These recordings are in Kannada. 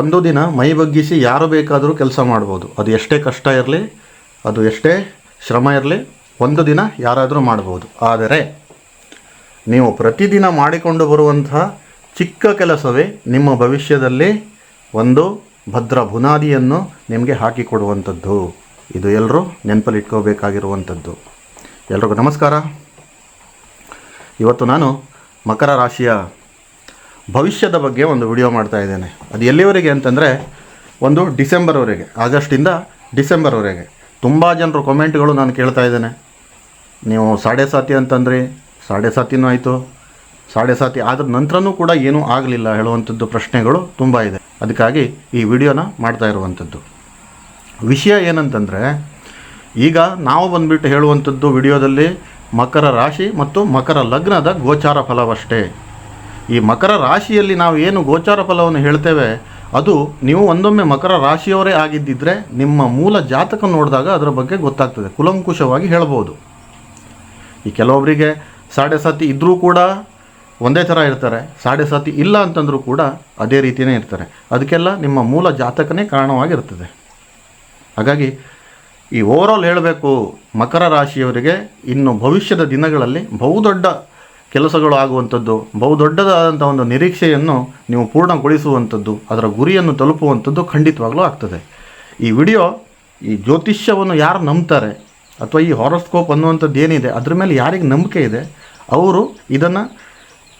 ಒಂದು ದಿನ ಮೈ ಬಗ್ಗಿಸಿ ಯಾರು ಬೇಕಾದರೂ ಕೆಲಸ ಮಾಡ್ಬೋದು. ಅದು ಎಷ್ಟೇ ಕಷ್ಟ ಇರಲಿ, ಅದು ಎಷ್ಟೇ ಶ್ರಮ ಇರಲಿ, ಒಂದು ದಿನ ಯಾರಾದರೂ ಮಾಡ್ಬೋದು. ಆದರೆ ನೀವು ಪ್ರತಿದಿನ ಮಾಡಿಕೊಂಡು ಬರುವಂತಹ ಚಿಕ್ಕ ಕೆಲಸವೇ ನಿಮ್ಮ ಭವಿಷ್ಯದಲ್ಲಿ ಒಂದು ಭದ್ರ ಬುನಾದಿಯನ್ನು ನಿಮಗೆ ಹಾಕಿಕೊಡುವಂಥದ್ದು ಇದು ಎಲ್ಲರೂ ನೆನಪಲ್ಲಿಟ್ಕೋಬೇಕಾಗಿರುವಂಥದ್ದು. ಎಲ್ರಿಗೂ ನಮಸ್ಕಾರ. ಇವತ್ತು ನಾನು ಮಕರ ರಾಶಿಯ ಭವಿಷ್ಯದ ಬಗ್ಗೆ ಒಂದು ವಿಡಿಯೋ ಮಾಡ್ತಾ ಇದ್ದೇನೆ. ಅದು ಎಲ್ಲಿವರೆಗೆ ಅಂತಂದರೆ ಒಂದು ಡಿಸೆಂಬರ್ವರೆಗೆ, ಆಗಸ್ಟಿಂದ ಡಿಸೆಂಬರ್ವರೆಗೆ. ತುಂಬ ಜನರು ಕಮೆಂಟ್ಗಳು ನಾನು ಕೇಳ್ತಾ ಇದ್ದೇನೆ. ನೀವು ಸಾಡೆ ಸಾತಿ ಅಂತಂದ್ರಿ, ಸಾಡೆ ಸಾತಿನೂ ಆಯಿತು, ಸಾಡೆ ಸಾತಿ ಆದ್ರ ನಂತರನೂ ಕೂಡ ಏನೂ ಆಗಲಿಲ್ಲ ಹೇಳುವಂಥದ್ದು ಪ್ರಶ್ನೆಗಳು ತುಂಬ ಇದೆ. ಅದಕ್ಕಾಗಿ ಈ ವಿಡಿಯೋನ ಮಾಡ್ತಾ ಇರುವಂಥದ್ದು. ವಿಷಯ ಏನಂತಂದರೆ, ಈಗ ನಾವು ಬಂದ್ಬಿಟ್ಟು ಹೇಳುವಂಥದ್ದು ವಿಡಿಯೋದಲ್ಲಿ ಮಕರ ರಾಶಿ ಮತ್ತು ಮಕರ ಲಗ್ನದ ಗೋಚಾರ ಫಲವಷ್ಟೇ. ಈ ಮಕರ ರಾಶಿಯಲ್ಲಿ ನಾವು ಏನು ಗೋಚಾರ ಫಲವನ್ನು ಹೇಳ್ತೇವೆ, ಅದು ನೀವು ಒಂದೊಮ್ಮೆ ಮಕರ ರಾಶಿಯವರೇ ಆಗಿದ್ದಿದ್ರೆ ನಿಮ್ಮ ಮೂಲ ಜಾತಕ ನೋಡಿದಾಗ ಅದರ ಬಗ್ಗೆ ಗೊತ್ತಾಗ್ತದೆ. ಕುಲಂಕುಷವಾಗಿ ಹೇಳ್ಬೋದು. ಈ ಕೆಲವೊಬ್ಬರಿಗೆ ಸಾಡೆ ಸಾತಿ ಇದ್ದರೂ ಕೂಡ ಒಂದೇ ಥರ ಇರ್ತಾರೆ. ಸಾಡೆ ಸಾತಿ ಇಲ್ಲ ಅಂತಂದರೂ ಕೂಡ ಅದೇ ರೀತಿಯೇ ಇರ್ತಾರೆ. ಅದಕ್ಕೆಲ್ಲ ನಿಮ್ಮ ಮೂಲ ಜಾತಕನೇ ಕಾರಣವಾಗಿರ್ತದೆ. ಹಾಗಾಗಿ ಈ ಓವರಾಲ್ ಹೇಳಬೇಕು, ಮಕರ ರಾಶಿಯವರಿಗೆ ಇನ್ನು ಭವಿಷ್ಯದ ದಿನಗಳಲ್ಲಿ ಬಹುದೊಡ್ಡ ಕೆಲಸಗಳು ಆಗುವಂಥದ್ದು ಬಹುದೊಡ್ಡದಾದಂಥ ಒಂದು ನಿರೀಕ್ಷೆಯನ್ನು ನೀವು ಪೂರ್ಣಗೊಳಿಸುವಂಥದ್ದು, ಅದರ ಗುರಿಯನ್ನು ತಲುಪುವಂಥದ್ದು ಖಂಡಿತವಾಗಲೂ ಆಗ್ತದೆ. ಈ ವಿಡಿಯೋ, ಈ ಜ್ಯೋತಿಷ್ಯವನ್ನು ಯಾರು ನಂಬ್ತಾರೆ, ಅಥವಾ ಈ ಹಾರೋಸ್ಕೋಪ್ ಅನ್ನುವಂಥದ್ದು ಏನಿದೆ, ಅದ್ರ ಮೇಲೆ ಯಾರಿಗೆ ನಂಬಿಕೆ ಇದೆ, ಅವರು ಇದನ್ನು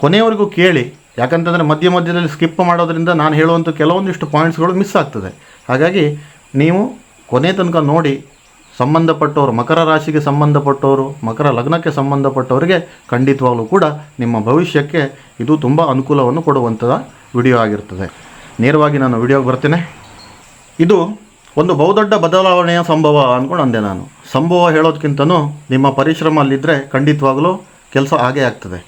ಕೊನೆಯವರೆಗೂ ಕೇಳಿ, ಯಾಕಂತಂದರೆ ಮಧ್ಯ ಮಧ್ಯದಲ್ಲಿ ಸ್ಕಿಪ್ ಮಾಡೋದ್ರಿಂದ ನಾನು ಹೇಳುವಂಥ ಕೆಲವೊಂದಿಷ್ಟು ಪಾಯಿಂಟ್ಸ್ಗಳು ಮಿಸ್ ಆಗ್ತದೆ. ಹಾಗಾಗಿ, ನೀವು ಕೊನೆ ತನಕ ನೋಡಿ ಸಂಬಂಧಪಟ್ಟವರು ಮಕರ ರಾಶಿಗೆ ಸಂಬಂಧಪಟ್ಟವರು ಮಕರ ಲಗ್ನಕ್ಕೆ ಸಂಬಂಧಪಟ್ಟವರಿಗೆ ಖಂಡಿತವಾಗಲೂ ಕೂಡ ನಿಮ್ಮ ಭವಿಷ್ಯಕ್ಕೆ ಇದು ತುಂಬ ಅನುಕೂಲವನ್ನು ಕೊಡುವಂಥದ ವಿಡಿಯೋ ಆಗಿರ್ತದೆ. ನೇರವಾಗಿ ನಾನು ವಿಡಿಯೋಗೆ ಬರ್ತೇನೆ. ಇದು ಒಂದು ಬಹುದೊಡ್ಡ ಬದಲಾವಣೆಯ ಸಂಭವ ಅಂದ್ಕೊಂಡು ಅಂದೆ ನಾನು. ಸಂಭವ ಹೇಳೋದಕ್ಕಿಂತನೂ ನಿಮ್ಮ ಪರಿಶ್ರಮ ಅಲ್ಲಿದ್ದರೆ ಖಂಡಿತವಾಗಲೂ ಕೆಲಸ ಆಗೇ ಆಗ್ತದೆ.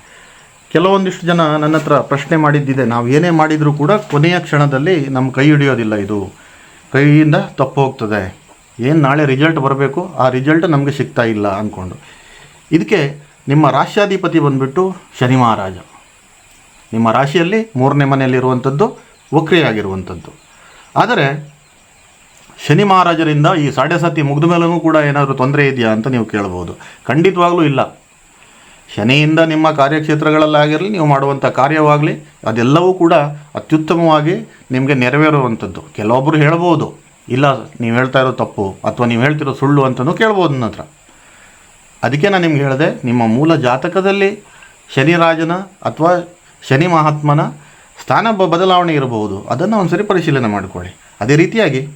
ಕೆಲವೊಂದಿಷ್ಟು ಜನ ನನ್ನ ಹತ್ರ ಪ್ರಶ್ನೆ ಮಾಡಿದ್ದಿದೆ. ನಾವು ಏನೇ ಮಾಡಿದರೂ ಕೂಡ ಕೊನೆಯ ಕ್ಷಣದಲ್ಲಿ ನಮ್ಮ ಕೈ ಹಿಡಿಯೋದಿಲ್ಲ ಇದು. ಕೈಯಿಂದ ತಪ್ಪು ಹೋಗ್ತದೆ. ಏನು ನಾಳೆ ರಿಸಲ್ಟ್ ಬರಬೇಕು, ಆ ರಿಸಲ್ಟ್ ನಮಗೆ ಸಿಗ್ತಾ ಇಲ್ಲ ಅಂದ್ಕೊಂಡು ಇದಕ್ಕೆ ನಿಮ್ಮ ರಾಶ್ಯಾಧಿಪತಿ ಬಂದುಬಿಟ್ಟು ಶನಿ ಮಹಾರಾಜ. ನಿಮ್ಮ ರಾಶಿಯಲ್ಲಿ ಮೂರನೇ ಮನೆಯಲ್ಲಿರುವಂಥದ್ದು, ವಕ್ರಿಯಾಗಿರುವಂಥದ್ದು. ಆದರೆ, ಶನಿ ಮಹಾರಾಜರಿಂದ ಈ ಸಾಡೆ ಸತಿ ಮುಗಿದ ಮೇಲೂ ಕೂಡ ಏನಾದರೂ ತೊಂದರೆ ಇದೆಯಾ ಅಂತ ನೀವು ಕೇಳ್ಬೋದು. ಖಂಡಿತವಾಗ್ಲೂ ಇಲ್ಲ. ಶನಿಯಿಂದ ನಿಮ್ಮ ಕಾರ್ಯಕ್ಷೇತ್ರಗಳಲ್ಲಾಗಿರಲಿ ನೀವು ಮಾಡುವಂಥ ಕಾರ್ಯವಾಗಲಿ, ಅದೆಲ್ಲವೂ ಕೂಡ ಅತ್ಯುತ್ತಮವಾಗಿ ನಿಮಗೆ ನೆರವೇರುವಂಥದ್ದು. ಕೆಲವೊಬ್ಬರು ಹೇಳ್ಬೋದು. ಇಲ್ಲ, ನೀವು ಹೇಳ್ತಾ ಇರೋ ತಪ್ಪು, ಅಥವಾ ನೀವು ಹೇಳ್ತಿರೋ ಸುಳ್ಳು ಅಂತಲೂ ಕೇಳ್ಬೋದು ನನ್ನ ಅದಕ್ಕೆ ನಾನು ನಿಮ್ಗೆ ಹೇಳಿದೆ, ನಿಮ್ಮ ಮೂಲ ಜಾತಕದಲ್ಲಿ ಶನಿ ರಾಜನ ಅಥವಾ ಶನಿ ಮಹಾತ್ಮನ ಸ್ಥಾನ ಬ- ಬದಲಾವಣೆ ಇರಬಹುದು. ಅದನ್ನು ಒಂದು ಸರಿ ಪರಿಶೀಲನೆ ಮಾಡಿಕೊಳ್ಳಿ. ಅದೇ ರೀತಿಯಾಗಿ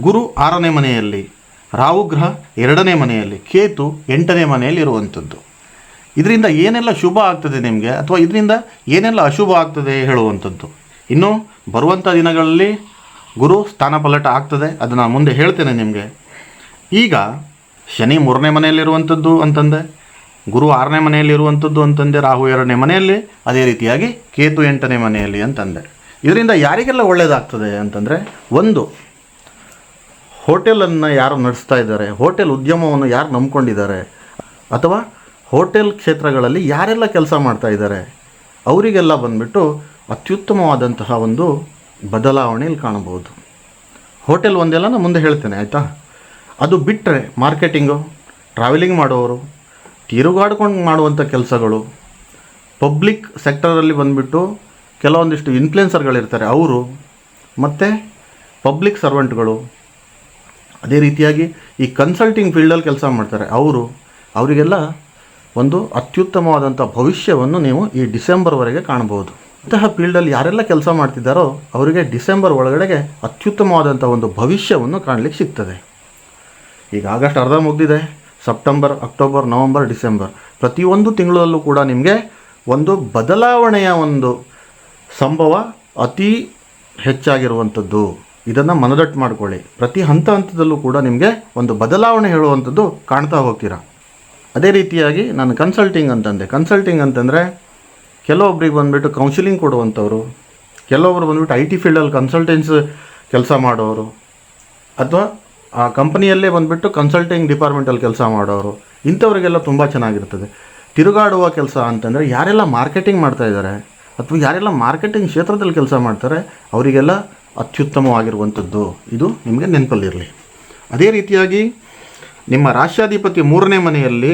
ಗುರು ಆರನೇ ಮನೆಯಲ್ಲಿ, ರಾಹು ಗ್ರಹ ಎರಡನೇ ಮನೆಯಲ್ಲಿ, ಕೇತು ಎಂಟನೇ ಮನೆಯಲ್ಲಿ ಇರುವಂಥದ್ದು ಇದರಿಂದ ಏನೆಲ್ಲ ಶುಭ ಆಗ್ತದೆ ನಿಮಗೆ, ಅಥವಾ ಇದರಿಂದ ಏನೆಲ್ಲ ಅಶುಭ ಆಗ್ತದೆ ಹೇಳುವಂಥದ್ದು ಇನ್ನು ಬರುವಂಥ ದಿನಗಳಲ್ಲಿ ಗುರು ಸ್ಥಾನಪಲ್ಲಟ ಆಗ್ತದೆ, ಅದು ನಾನು ಮುಂದೆ ಹೇಳ್ತೇನೆ ನಿಮಗೆ. ಈಗ, ಶನಿ ಮೂರನೇ ಮನೆಯಲ್ಲಿರುವಂಥದ್ದು ಅಂತಂದೆ, ಗುರು ಆರನೇ ಮನೆಯಲ್ಲಿರುವಂಥದ್ದು ಅಂತಂದೆ, ರಾಹು ಎರಡನೇ ಮನೆಯಲ್ಲಿ, ಅದೇ ರೀತಿಯಾಗಿ ಕೇತು ಎಂಟನೇ ಮನೆಯಲ್ಲಿ ಅಂತಂದೆ. ಇದರಿಂದ ಯಾರಿಗೆಲ್ಲ ಒಳ್ಳೆಯದಾಗ್ತದೆ ಅಂತಂದರೆ, ಒಂದು, ಹೋಟೆಲನ್ನು ಯಾರು ನಡೆಸ್ತಾ ಇದ್ದಾರೆ, ಹೋಟೆಲ್ ಉದ್ಯಮವನ್ನು ಯಾರು ನಂಬ್ಕೊಂಡಿದ್ದಾರೆ, ಅಥವಾ ಹೋಟೆಲ್ ಕ್ಷೇತ್ರಗಳಲ್ಲಿ ಯಾರೆಲ್ಲ ಕೆಲಸ ಮಾಡ್ತಾ ಇದ್ದಾರೆ, ಅವರಿಗೆಲ್ಲ ಬಂದ್ಬಿಟ್ಟು ಅತ್ಯುತ್ತಮವಾದಂತಹ ಒಂದು ಬದಲಾವಣೆಯಲ್ಲಿ ಕಾಣಬಹುದು. ಹೋಟೆಲ್ ಒಂದೆಲ್ಲ ನಾನು ಮುಂದೆ ಹೇಳ್ತೇನೆ, ಆಯಿತಾ? ಅದು ಬಿಟ್ಟರೆ ಮಾರ್ಕೆಟಿಂಗು ಟ್ರಾವೆಲಿಂಗ್ ಮಾಡೋರು, ತಿರುಗಾಡ್ಕೊಂಡು ಮಾಡುವಂಥ ಕೆಲಸಗಳು ಪಬ್ಲಿಕ್ ಸೆಕ್ಟರಲ್ಲಿ ಬಂದುಬಿಟ್ಟು ಕೆಲವೊಂದಿಷ್ಟು ಇನ್ಫ್ಲುಯೆನ್ಸರ್ಗಳಿರ್ತಾರೆ ಅವರು ಮತ್ತು ಪಬ್ಲಿಕ್ ಸರ್ವೆಂಟ್ಗಳು ಅದೇ ರೀತಿಯಾಗಿ ಈ ಕನ್ಸಲ್ಟಿಂಗ್ ಫೀಲ್ಡಲ್ಲಿ ಕೆಲಸ ಮಾಡ್ತಾರೆ, ಅವರು, ಅವರಿಗೆಲ್ಲ ಒಂದು ಅತ್ಯುತ್ತಮವಾದಂಥ ಭವಿಷ್ಯವನ್ನು ನೀವು ಈ ಡಿಸೆಂಬರ್ವರೆಗೆ ಕಾಣಬಹುದು. ಇಂತಹ ಫೀಲ್ಡಲ್ಲಿ ಯಾರೆಲ್ಲ ಕೆಲಸ ಮಾಡ್ತಿದ್ದಾರೋ ಅವರಿಗೆ ಡಿಸೆಂಬರ್ ಒಳಗಡೆಗೆ ಅತ್ಯುತ್ತಮವಾದಂಥ ಒಂದು ಭವಿಷ್ಯವನ್ನು ಕಾಣಲಿಕ್ಕೆ ಸಿಗ್ತದೆ. ಈಗ ಆಗಸ್ಟ್ ಅರ್ಧ ಮುಗಿದಿದೆ. September, October, November, December. ಪ್ರತಿಯೊಂದು ತಿಂಗಳಲ್ಲೂ ಕೂಡ ನಿಮಗೆ ಒಂದು ಬದಲಾವಣೆಯ ಒಂದು ಸಂಭವ ಅತಿ ಹೆಚ್ಚಾಗಿರುವಂಥದ್ದು. ಇದನ್ನು ಮನದಟ್ಟು ಮಾಡ್ಕೊಳ್ಳಿ. ಪ್ರತಿ ಹಂತ ಹಂತದಲ್ಲೂ ಕೂಡ ನಿಮಗೆ ಒಂದು ಬದಲಾವಣೆ ಹೇಳುವಂಥದ್ದು ಕಾಣ್ತಾ ಹೋಗ್ತೀರಾ. ಅದೇ ರೀತಿಯಾಗಿ ನಾನು ಕನ್ಸಲ್ಟಿಂಗ್ ಅಂತಂದೆ. ಕನ್ಸಲ್ಟಿಂಗ್ ಅಂತಂದರೆ ಕೆಲವೊಬ್ರಿಗೆ ಬಂದುಬಿಟ್ಟು ಕೌನ್ಸಿಲಿಂಗ್ ಕೊಡುವಂಥವ್ರು, ಕೆಲವೊಬ್ರು ಬಂದುಬಿಟ್ಟು ಐ ಟಿ ಫೀಲ್ಡಲ್ಲಿ ಕನ್ಸಲ್ಟೆನ್ಸ್ ಕೆಲಸ ಮಾಡೋರು, ಅಥವಾ ಆ ಕಂಪನಿಯಲ್ಲೇ ಬಂದುಬಿಟ್ಟು ಕನ್ಸಲ್ಟಿಂಗ್ ಡಿಪಾರ್ಟ್ಮೆಂಟಲ್ಲಿ ಕೆಲಸ ಮಾಡೋರು, ಇಂಥವರಿಗೆಲ್ಲ ತುಂಬ ಚೆನ್ನಾಗಿರ್ತದೆ. ತಿರುಗಾಡುವ ಕೆಲಸ ಅಂತಂದರೆ ಯಾರೆಲ್ಲ ಮಾರ್ಕೆಟಿಂಗ್ ಮಾಡ್ತಾ ಇದ್ದಾರೆ, ಅಥವಾ ಯಾರೆಲ್ಲ ಮಾರ್ಕೆಟಿಂಗ್ ಕ್ಷೇತ್ರದಲ್ಲಿ ಕೆಲಸ ಮಾಡ್ತಾರೆ, ಅವರಿಗೆಲ್ಲ ಅತ್ಯುತ್ತಮವಾಗಿರುವಂಥದ್ದು. ಇದು ನಿಮಗೆ ನೆನಪಲ್ಲಿರಲಿ. ಅದೇ ರೀತಿಯಾಗಿ ನಿಮ್ಮ ರಾಷ್ಟ್ರಾಧಿಪತಿ ಮೂರನೇ ಮನೆಯಲ್ಲಿ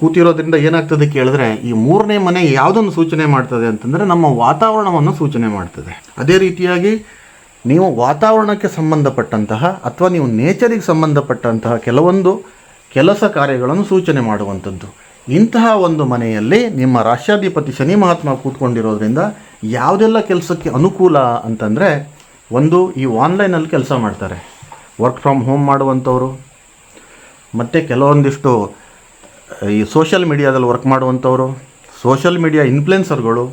ಕೂತಿರೋದ್ರಿಂದ ಏನಾಗ್ತದೆ ಕೇಳಿದ್ರೆ ಈ ಮೂರನೇ ಮನೆ ಯಾವುದನ್ನು ಸೂಚನೆ ಮಾಡ್ತದೆ ಅಂತಂದರೆ ನಮ್ಮ ವಾತಾವರಣವನ್ನು ಸೂಚನೆ ಮಾಡ್ತದೆ. ಅದೇ ರೀತಿಯಾಗಿ ನೀವು ವಾತಾವರಣಕ್ಕೆ ಸಂಬಂಧಪಟ್ಟಂತಹ ಅಥವಾ ನೀವು ನೇಚರಿಗೆ ಸಂಬಂಧಪಟ್ಟಂತಹ ಕೆಲವೊಂದು ಕೆಲಸ ಕಾರ್ಯಗಳನ್ನು ಸೂಚನೆ ಮಾಡುವಂಥದ್ದು. ಇಂತಹ ಒಂದು ಮನೆಯಲ್ಲಿ ನಿಮ್ಮ ರಾಷ್ಟ್ರಾಧಿಪತಿ ಶನಿ ಮಹಾತ್ಮ ಕೂತ್ಕೊಂಡಿರೋದ್ರಿಂದ ಯಾವುದೆಲ್ಲ ಕೆಲಸಕ್ಕೆ ಅನುಕೂಲ ಅಂತಂದರೆ ಒಂದು ಈ ಆನ್ಲೈನಲ್ಲಿ ಕೆಲಸ ಮಾಡ್ತಾರೆ. ವರ್ಕ್ ಫ್ರಮ್ ಹೋಮ್ ಮಾಡುವಂಥವರು, ಮತ್ತು ಕೆಲವೊಂದಿಷ್ಟು ಈ ಸೋಷಿಯಲ್ ಮೀಡಿಯಾದಲ್ಲಿ ವರ್ಕ್ ಮಾಡುವಂಥವರು ಸೋಷಿಯಲ್ ಮೀಡಿಯಾ ಇನ್ಫ್ಲುಯೆನ್ಸರ್ಗಳು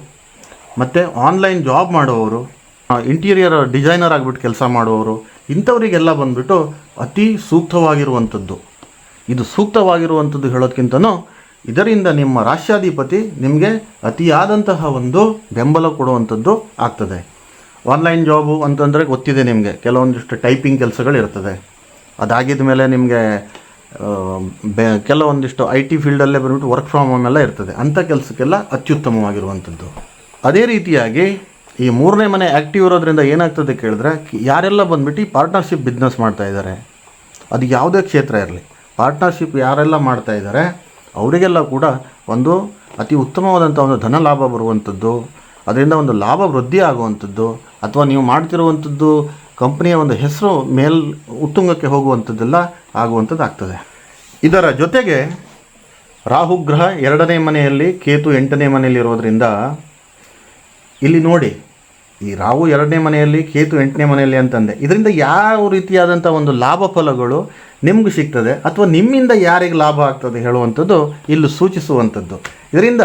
ಮತ್ತು ಆನ್ಲೈನ್ ಜಾಬ್ ಮಾಡುವವರು ಇಂಟೀರಿಯರ್ ಡಿಸೈನರ್ ಆಗಿಬಿಟ್ಟು ಕೆಲಸ ಮಾಡುವವರು, ಇಂಥವರಿಗೆಲ್ಲ ಬಂದುಬಿಟ್ಟು ಅತಿ ಸೂಕ್ತವಾಗಿರುವಂಥದ್ದು. ಇದು ಸೂಕ್ತವಾಗಿರುವಂಥದ್ದು ಹೇಳೋದಕ್ಕಿಂತನೂ ಇದರಿಂದ ನಿಮ್ಮ ರಾಷ್ಟ್ರಾಧಿಪತಿ ನಿಮಗೆ ಅತಿಯಾದಂತಹ ಒಂದು ಬೆಂಬಲ ಕೊಡುವಂಥದ್ದು ಆಗ್ತದೆ. ಆನ್ಲೈನ್ ಜಾಬು ಅಂತಂದರೆ ಗೊತ್ತಿದೆ ನಿಮಗೆ, ಕೆಲವೊಂದಿಷ್ಟು ಟೈಪಿಂಗ್ ಕೆಲಸಗಳಿರ್ತದೆ. ಅದಾಗಿದ ಮೇಲೆ ನಿಮಗೆ ಬೆ ಕೆಲವೊಂದಿಷ್ಟು ಐ ಟಿ ಫೀಲ್ಡಲ್ಲೇ ಬಂದುಬಿಟ್ಟು ವರ್ಕ್ ಫ್ರಮ್ ಹೋಮ್ ಎಲ್ಲ ಇರ್ತದೆ. ಅಂಥ ಕೆಲಸಕ್ಕೆಲ್ಲ ಅತ್ಯುತ್ತಮವಾಗಿರುವಂಥದ್ದು ಅದೇ ರೀತಿಯಾಗಿ ಈ ಮೂರನೇ ಮನೆ ಆ್ಯಕ್ಟಿವ್ ಇರೋದ್ರಿಂದ ಏನಾಗ್ತದೆ ಕೇಳಿದ್ರೆ ಯಾರೆಲ್ಲ ಬಂದುಬಿಟ್ಟು ಪಾರ್ಟ್ನರ್ಶಿಪ್ ಬಿಸ್ನೆಸ್ ಮಾಡ್ತಾ ಇದ್ದಾರೆ, ಅದು ಯಾವುದೇ ಕ್ಷೇತ್ರ ಇರಲಿ ಪಾರ್ಟ್ನರ್ಶಿಪ್ ಯಾರೆಲ್ಲ ಮಾಡ್ತಾ ಇದ್ದಾರೆ, ಅವರಿಗೆಲ್ಲ ಕೂಡ ಒಂದು ಅತಿ ಉತ್ತಮವಾದಂಥ ಒಂದು ಧನ ಲಾಭ ಬರುವಂಥದ್ದು, ಅದರಿಂದ ಒಂದು ಲಾಭ ವೃದ್ಧಿ ಆಗುವಂಥದ್ದು, ಅಥವಾ ನೀವು ಮಾಡ್ತಿರುವಂಥದ್ದು ಕಂಪ್ನಿಯ ಒಂದು ಹೆಸರು ಮೇಲ್ ಉತ್ತುಂಗಕ್ಕೆ ಹೋಗುವಂಥದ್ದೆಲ್ಲ ಆಗುವಂಥದ್ದು ಆಗ್ತದೆ ಇದರ ಜೊತೆಗೆ ರಾಹುಗ್ರಹ ಎರಡನೇ ಮನೆಯಲ್ಲಿ, ಕೇತು ಎಂಟನೇ ಮನೆಯಲ್ಲಿ ಇರೋದರಿಂದ ಇಲ್ಲಿ ನೋಡಿ, ಈ ರಾಹು ಎರಡನೇ ಮನೆಯಲ್ಲಿ, ಕೇತು ಎಂಟನೇ ಮನೆಯಲ್ಲಿ ಅಂತಂದೆ. ಇದರಿಂದ ಯಾವ ರೀತಿಯಾದಂಥ ಒಂದು ಲಾಭ ಫಲಗಳು ನಿಮ್ಗೆ ಸಿಗ್ತದೆ ಅಥವಾ ನಿಮ್ಮಿಂದ ಯಾರಿಗೆ ಲಾಭ ಆಗ್ತದೆ ಹೇಳುವಂಥದ್ದು ಇಲ್ಲಿ ಸೂಚಿಸುವಂಥದ್ದು. ಇದರಿಂದ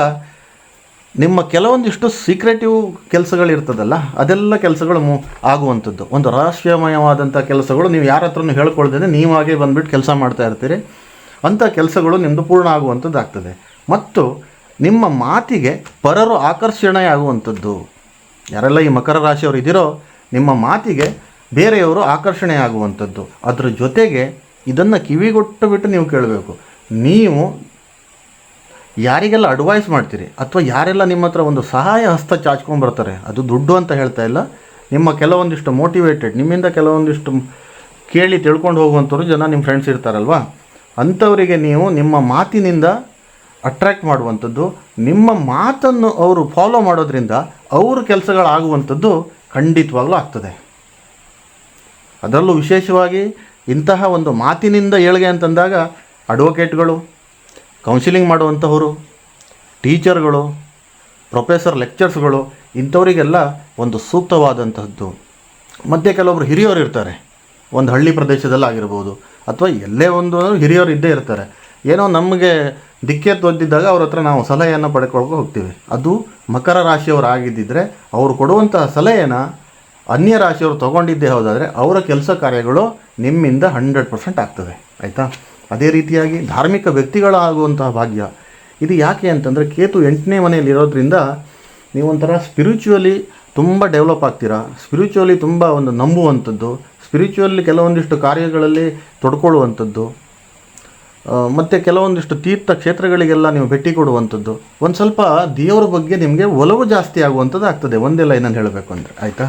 ನಿಮ್ಮ ಕೆಲವೊಂದಿಷ್ಟು ಸೀಕ್ರೆಟಿವ್ ಕೆಲಸಗಳಿರ್ತದಲ್ಲ, ಅದೆಲ್ಲ ಕೆಲಸಗಳು ಮು, ಆಗುವಂಥದ್ದು. ಒಂದು ರಹಸ್ಯಮಯವಾದಂಥ ಕೆಲಸಗಳು ನೀವು ಯಾರ ಹತ್ರನೂ ಹೇಳ್ಕೊಳ್ದೇ ನೀವಾಗೇ ಬಂದುಬಿಟ್ಟು ಕೆಲಸ ಮಾಡ್ತಾ ಇರ್ತೀರಿ. ಅಂಥ ಕೆಲಸಗಳು ನಿಮ್ಮದು ಪೂರ್ಣ ಆಗುವಂಥದ್ದು ಆಗ್ತದೆ ಮತ್ತು ನಿಮ್ಮ ಮಾತಿಗೆ ಪರರು ಆಕರ್ಷಣೆ ಆಗುವಂಥದ್ದು ಯಾರೆಲ್ಲ ಈ ಮಕರ ರಾಶಿಯವರು ಇದ್ದೀರೋ, ನಿಮ್ಮ ಮಾತಿಗೆ ಬೇರೆಯವರು ಆಕರ್ಷಣೆ ಆಗುವಂಥದ್ದು ಅದರ ಜೊತೆಗೆ ಇದನ್ನು ಕಿವಿಗೊಟ್ಟು ಬಿಟ್ಟು ನೀವು ಕೇಳಬೇಕು. ನೀವು ಯಾರಿಗೆಲ್ಲ ಅಡ್ವೈಸ್ ಮಾಡ್ತೀರಿ? ಅಥವಾ ಯಾರೆಲ್ಲ ನಿಮ್ಮ ಹತ್ರ ಒಂದು ಸಹಾಯ ಹಸ್ತ ಚಾಚ್ಕೊಂಡ್ಬರ್ತಾರೆ ಅದು ದುಡ್ಡು ಅಂತ ಹೇಳ್ತಾ ಇಲ್ಲ. ನಿಮ್ಮ ಕೆಲವೊಂದಿಷ್ಟು ಮೋಟಿವೇಟೆಡ್ ನಿಮ್ಮಿಂದ ಕೆಲವೊಂದಿಷ್ಟು ಕೇಳಿ ತಿಳ್ಕೊಂಡು ಹೋಗುವಂಥವ್ರು ಜನ ನಿಮ್ಮ ಫ್ರೆಂಡ್ಸ್ ಇರ್ತಾರಲ್ವಾ? ಅಂಥವರಿಗೆ ನೀವು ನಿಮ್ಮ ಮಾತಿನಿಂದ ಅಟ್ರ್ಯಾಕ್ಟ್ ಮಾಡುವಂಥದ್ದು, ನಿಮ್ಮ ಮಾತನ್ನು ಅವರು ಫಾಲೋ ಮಾಡೋದ್ರಿಂದ ಅವರು ಕೆಲಸಗಳಾಗುವಂಥದ್ದು ಖಂಡಿತವಾಗ್ಲೂ ಆಗ್ತದೆ. ಅದರಲ್ಲೂ ವಿಶೇಷವಾಗಿ ಇಂತಹ ಒಂದು ಮಾತಿನಿಂದ ಏಳಿಗೆ ಅಂತಂದಾಗ ಅಡ್ವೊಕೇಟ್ಗಳು ಕೌನ್ಸಿಲಿಂಗ್ ಮಾಡುವಂಥವರು ಟೀಚರ್ಗಳು ಪ್ರೊಫೆಸರ್ ಲೆಕ್ಚರ್ಸ್ಗಳು ಇಂಥವರಿಗೆಲ್ಲ ಒಂದು ಸೂಕ್ತವಾದಂತಹದ್ದು. ಮತ್ತು ಕೆಲವೊಬ್ರು ಹಿರಿಯವರು ಇರ್ತಾರೆ. ಒಂದು ಹಳ್ಳಿ ಪ್ರದೇಶದಲ್ಲಾಗಿರ್ಬೋದು ಅಥವಾ ಎಲ್ಲೇ ಒಂದು ಹಿರಿಯರು ಇದ್ದೇ ಇರ್ತಾರೆ. ಏನೋ ನಮಗೆ ದಿಕ್ಕೆ ತೊದ್ದಿದ್ದಾಗ ಅವ್ರ ಹತ್ರ ನಾವು ಸಲಹೆಯನ್ನು ಪಡ್ಕೊಳ್ಕೊ ಹೋಗ್ತೀವಿ. ಅದು ಮಕರ ರಾಶಿಯವರು ಆಗಿದ್ದಿದ್ರೆ ಅವರು ಕೊಡುವಂತಹ ಸಲಹೆನ ಅನ್ಯ ರಾಶಿಯವರು ತೊಗೊಂಡಿದ್ದೇ ಹೋದಾದರೆ ಅವರ ಕೆಲಸ ಕಾರ್ಯಗಳು ನಿಮ್ಮಿಂದ ಹಂಡ್ರೆಡ್ ಪರ್ಸೆಂಟ್ ಆಗ್ತದೆ. ಆಯಿತಾ? ಅದೇ ರೀತಿಯಾಗಿ ಧಾರ್ಮಿಕ ವ್ಯಕ್ತಿಗಳಾಗುವಂತಹ ಭಾಗ್ಯ. ಇದು ಯಾಕೆ ಅಂತಂದರೆ ಕೇತು ಎಂಟನೇ ಮನೆಯಲ್ಲಿ ಇರೋದ್ರಿಂದ ನೀವೊಂಥರ ಸ್ಪಿರಿಚುವಲಿ ತುಂಬ ಡೆವಲಪ್ ಆಗ್ತೀರಾ. ಸ್ಪಿರಿಚುವಲಿ ತುಂಬ ಒಂದು ನಂಬುವಂಥದ್ದು. ಸ್ಪಿರಿಚುವಲ್ಲಿ ಕೆಲವೊಂದಿಷ್ಟು ಕಾರ್ಯಗಳಲ್ಲಿ ತೊಡ್ಕೊಳ್ಳುವಂಥದ್ದು. ಮತ್ತು ಕೆಲವೊಂದಿಷ್ಟು ತೀರ್ಥ ಕ್ಷೇತ್ರಗಳಿಗೆಲ್ಲ ನೀವು ಭೇಟಿ ಕೊಡುವಂಥದ್ದು. ಒಂದು ಸ್ವಲ್ಪ ದೇವರ ಬಗ್ಗೆ ನಿಮಗೆ ಒಲವು ಜಾಸ್ತಿ ಆಗುವಂಥದ್ದು ಆಗ್ತದೆ. ಒಂದೇ ಲೈನಲ್ಲಿ ಹೇಳಬೇಕು ಅಂದರೆ. ಆಯಿತಾ?